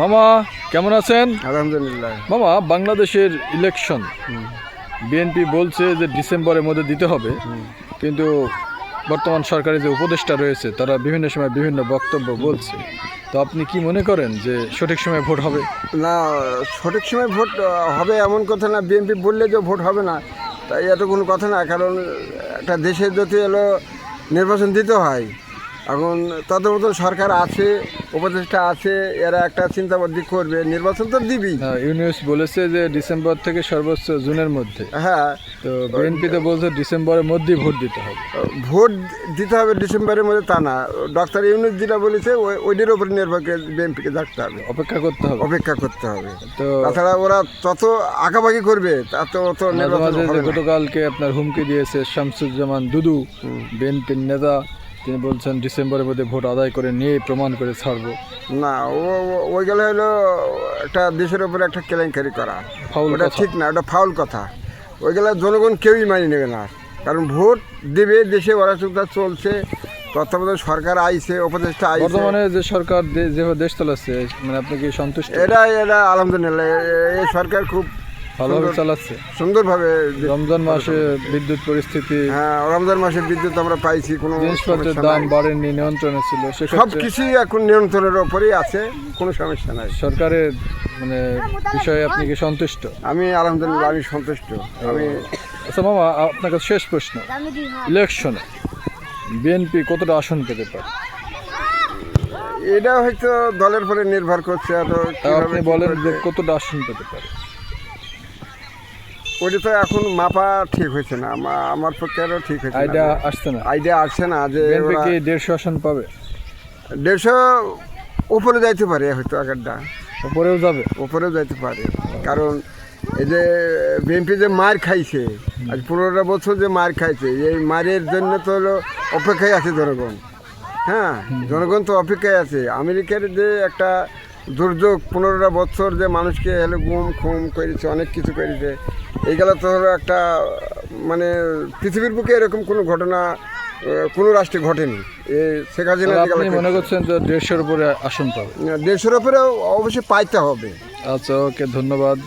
মামা কেমন আছেন? আলহামদুলিল্লাহ। মামা বাংলাদেশের ইলেকশন বিএনপি বলছে যে ডিসেম্বরের মধ্যে দিতে হবে। কিন্তু বর্তমান সরকারের যে উপদেষ্টা রয়েছে তারা বিভিন্ন সময় বিভিন্ন বক্তব্য বলছে। তো আপনি কি মনে করেন যে সঠিক সময় ভোট হবে? না সঠিক সময় ভোট হবে এমন কথা না। বিএনপি বললে যে ভোট হবে না তাই এত কোনো কথা না কারণ একটা দেশের যদি এলো নির্বাচন দিতে হয়। এখন তাদের মতন সরকার আছে উপদেষ্টা আছে এরা একটা চিন্তাবদ্ধি করবে নির্বাচন তো দিবি। ইউনিউস বলেছে যে ডিসেম্বর থেকে সর্বোচ্চ জুনের মধ্যে। হ্যাঁ। তো বিএনপি তো বলছে ডিসেম্বরের মধ্যেই ভোট দিতে হবে। ভোট দিতে হবে ডিসেম্বরের মধ্যে তা না। ডক্টর ইউনুস যেটা বলেছে ওই- ওইটির উপর নির্ভর করে বিএনপিকে থাকতে হবে। অপেক্ষা করতে হবে। অপেক্ষা করতে হবে। তো তাছাড়া ওরা তত আঁকাবাকি করবে তা তো তো মাঝে নির্বাচন মাঝে যে হবে না। গতকালকে আপনার হুমকি দিয়েছে শামসুজ্জামান দুদু বিএনপির নেতা। তিনি বলছেন ডিসেম্বরের মধ্যে ভোট আদায় করে নিয়ে প্রমাণ করে ছাড়বো। না ও গেলে হলো একটা দেশের উপরে একটা কেলেঙ্কারি করা। ফাউল ওটা ঠিক না ওটা ফাউল কথা। ওই গেলে জনগণ কেউই মানি নেবে না। কারণ ভোট দেবে দেশে অরাচকতা চলছে তত্ত্বাবধায়ক সরকার আইছে উপদেষ্টা আইছে। বর্তমানে যে সরকার যেভাবে দেশ চালাচ্ছে মানে আপনি কি সন্তুষ্ট? এটা এটা আলহামদুলিল্লাহ এই সরকার খুব ভালোভাবে চালাচ্ছে। সুন্দরভাবে যে- রমজান মাসে বিদ্যুৎ পরিস্থিতি হ্যাঁ রমজান মাসে বিদ্যুৎ আমরা পাইছি কোনো জিনিসপত্রের দাম বাড়েনি নিয়ন্ত্রণে ছিল সব কিছুই এখন নিয়ন্ত্রণের ওপরেই আছে কোনো সমস্যা নাই। সরকারের মানে বিষয়ে আপনি কি সন্তুষ্ট? আমি আলহামদুলিল্লাহ আমি সন্তুষ্ট। আমি আচ্ছা মামা আপনার কাছে শেষ প্রশ্ন। ইলেকশনে বিএনপি কতটা আসন পেতে পারে? এটা হয়তো দলের পরে নির্ভর করছে আর আপনি বলেন যে কতটা আসন পেতে পারে? ওটা তো এখন মাপা ঠিক হয়েছে না আমা- আমার পক্ষে আরও ঠিক হয়েছে আইডিয়া আসছে না। আইডিয়া আসছে না যে কি দেড়শো আসন পাবে? দেড়শো উপরে যাইতে পারে হয়তো আগেরটা। উপরেও যাবে? উপরেও যাইতে পারে। কারণ এই যে বিএনপি যে মার খাইছে আজ পনেরোটা বছর যে মার খাইছে এই মারের জন্য তো হলো অপেক্ষায় আছে জনগণ। হ্যাঁ জনগণ তো অপেক্ষায় আছে। আমেরিকার যে একটা দুর্যোগ পনেরোটা বছর যে মানুষকে হলো গুম খুম করেছে অনেক কিছু করেছে এইগুলো তো একটা মানে পৃথিবীর বুকে এরকম কোনো ঘটনা কোনো রাষ্ট্রে ঘটেনি। এই শেখ হাসিনা আপনি মনে করেছে। করছেন যে দেড়শোর উপরে আসন পাবে? দেড়শোর উপরে অবশ্যই পাইতে হবে। আচ্ছা ওকে ধন্যবাদ।